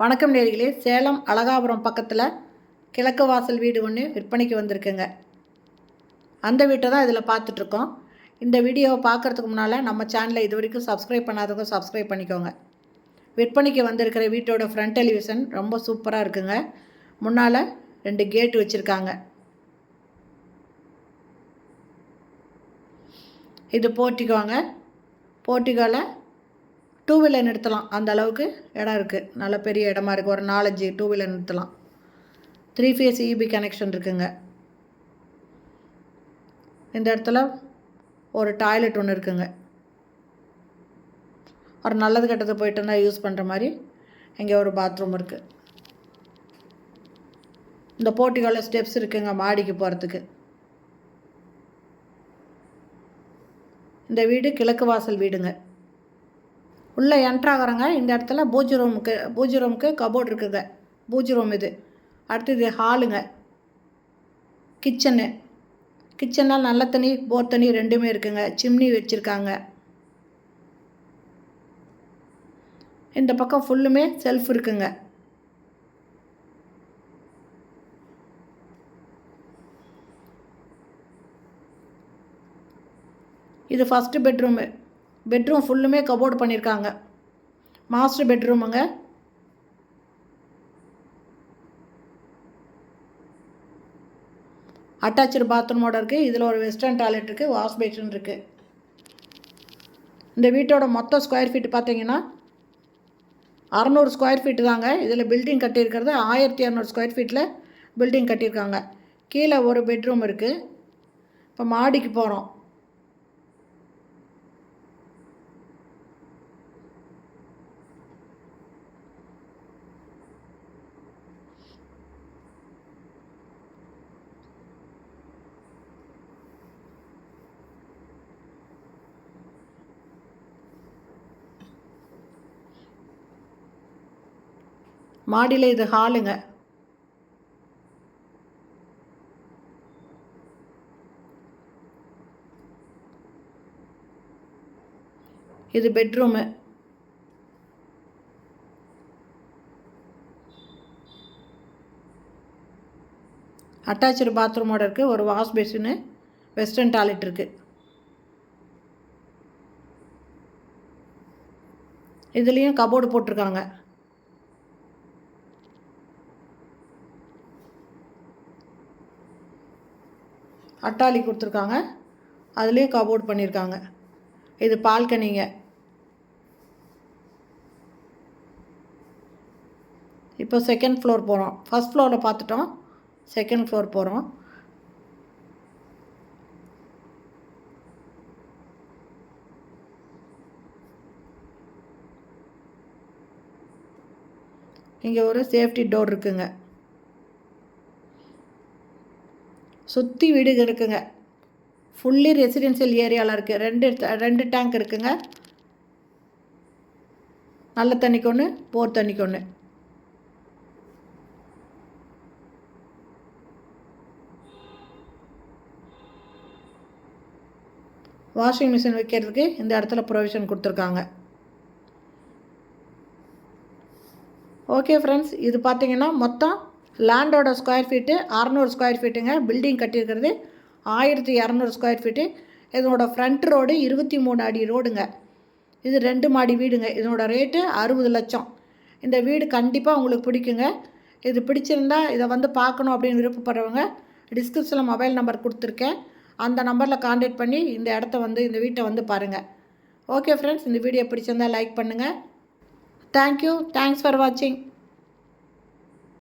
வணக்கம் நேர்களே. சேலம் அழகாபுரம் பக்கத்தில் கிழக்கு வாசல் வீடு ஒன்று விற்பனைக்கு வந்திருக்குங்க. அந்த வீட்டை தான் இதில் பார்த்துட்ருக்கோம். இந்த வீடியோவை பார்க்குறதுக்கு முன்னால் நம்ம சேனலை இது வரைக்கும் சப்ஸ்கிரைப் பண்ணாதவங்க சப்ஸ்கிரைப் பண்ணிக்கோங்க. விற்பனைக்கு வந்திருக்கிற வீட்டோட ஃப்ரண்ட் டெலிவிஷன் ரொம்ப சூப்பராக இருக்குங்க. முன்னால் ரெண்டு கேட் வச்சுருக்காங்க. இது போர்ட்டிக்கோங்க போர்ட்டிக்கோவில் டூ வீலர் நிறுத்தலாம். அந்த அளவுக்கு இடம் இருக்குது நல்ல பெரிய இடமா இருக்குது ஒரு நாலஞ்சு டூ வீலர் நிறுத்தலாம். த்ரீ ஃபேஸ் இபி கனெக்ஷன் இருக்குங்க. இந்த இடத்துல ஒரு டாய்லெட் ஒன்று இருக்குங்க. ஒரு நல்லது கெட்டது போயிட்டு இருந்தால் யூஸ் பண்ணுற மாதிரி இங்கே ஒரு பாத்ரூம் இருக்குது இந்த போட்டிகளில் ஸ்டெப்ஸ் இருக்குங்க மாடிக்கு போகிறதுக்கு இந்த வீடு கிழக்கு வாசல் வீடுங்க. உள்ளே என்ட்ராகிறோங்க இந்த இடத்துல பூஜை ரூமுக்கு பூஜை ரூமுக்கு கபோர்ட் இருக்குங்க. பூஜை ரூம் இது. அடுத்தது ஹாலுங்க கிச்சனு கிச்சனில் நல்ல தண்ணி போர் தண்ணி ரெண்டுமே இருக்குங்க. சிம்னி வச்சுருக்காங்க. இந்த பக்கம் ஃபுல்லுமே செல்ஃப் இருக்குங்க. இது ஃபஸ்ட்டு பெட்ரூமு பெட்ரூம் ஃபுல்லுமே கபோர்டு பண்ணியிருக்காங்க மாஸ்டர் பெட்ரூமுங்க அட்டாச்சு பாத்ரூமோட இருக்குது இதில் ஒரு வெஸ்டர்ன் டாய்லெட் இருக்குது வாஷ் பேஷன் இருக்குது இந்த வீட்டோட மொத்த ஸ்கொயர் ஃபீட் பார்த்தீங்கன்னா அறநூறு ஸ்கொயர் ஃபீட்டு தாங்க. இதில் பில்டிங் கட்டியிருக்கிறது ஆயிரத்தி இரநூறு ஸ்கொயர் ஃபீட்டில் பில்டிங் கட்டியிருக்காங்க. கீழே ஒரு பெட்ரூம் இருக்குது இப்போ மாடிக்கு போகிறோம் மாடியில் இது ஹாலுங்க. இது பெட்ரூமு. அட்டாச்சு பாத்ரூமோட இருக்குது ஒரு வாஷ் பேசினு வெஸ்டர்ன் டாய்லெட் இருக்குது இதுலேயும் கபோர்டு போட்டிருக்காங்க. அட்டாளி கொடுத்துருக்காங்க. அதுலேயும் கபோர்ட் பண்ணியிருக்காங்க இது பால்கனிங்க இப்போ செகண்ட் ஃப்ளோர் போகிறோம் ஃபஸ்ட் ஃப்ளோரில் பார்த்துட்டோம். செகண்ட் ஃப்ளோர் போகிறோம் இங்கே ஒரு சேஃப்டி டோர் இருக்குங்க. சுற்றி வீடுகள் இருக்குங்க. ஃபுல்லி ரெசிடென்சியல் ஏரியாவில் இருக்குது ரெண்டு ரெண்டு டேங்க் இருக்குங்க. நல்ல தண்ணிக்கு ஒன்று போர் தண்ணிக்கு ஒன்று வாஷிங் மிஷின் வைக்கிறதுக்கு இந்த இடத்துல ப்ரொவிஷன் கொடுத்துருக்காங்க. ஓகே ஃப்ரெண்ட்ஸ் இது பார்த்தீங்கன்னா மொத்தம் லேண்டோட ஸ்கொயர் ஃபீட்டு அறநூறு ஸ்கொயர் ஃபீட்டுங்க பில்டிங் கட்டியிருக்கிறது. ஆயிரத்தி இரநூறு ஸ்கொயர் ஃபீட்டு இதனோட ஃப்ரண்ட் ரோடு இருபத்தி மூணு அடி ரோடுங்க இது ரெண்டு மாடி வீடுங்க. இதனோட ரேட்டு அறுபது லட்சம். இந்த வீடு கண்டிப்பாக உங்களுக்கு பிடிக்குங்க. இது பிடிச்சிருந்தா இதை வந்து பார்க்கணும் அப்படின்னு விருப்பப்படுறவங்க டிஸ்கிரிப்ஷனில் மொபைல் நம்பர் கொடுத்துருக்கேன். அந்த நம்பரில் காண்டாக்ட் பண்ணி இந்த இடத்த வந்து இந்த வீட்டை வந்து பாருங்கள் ஓகே ஃப்ரெண்ட்ஸ் இந்த வீடியோ பிடிச்சிருந்தா லைக் பண்ணுங்கள் தேங்க்யூ தேங்க்ஸ் ஃபார் வாட்சிங்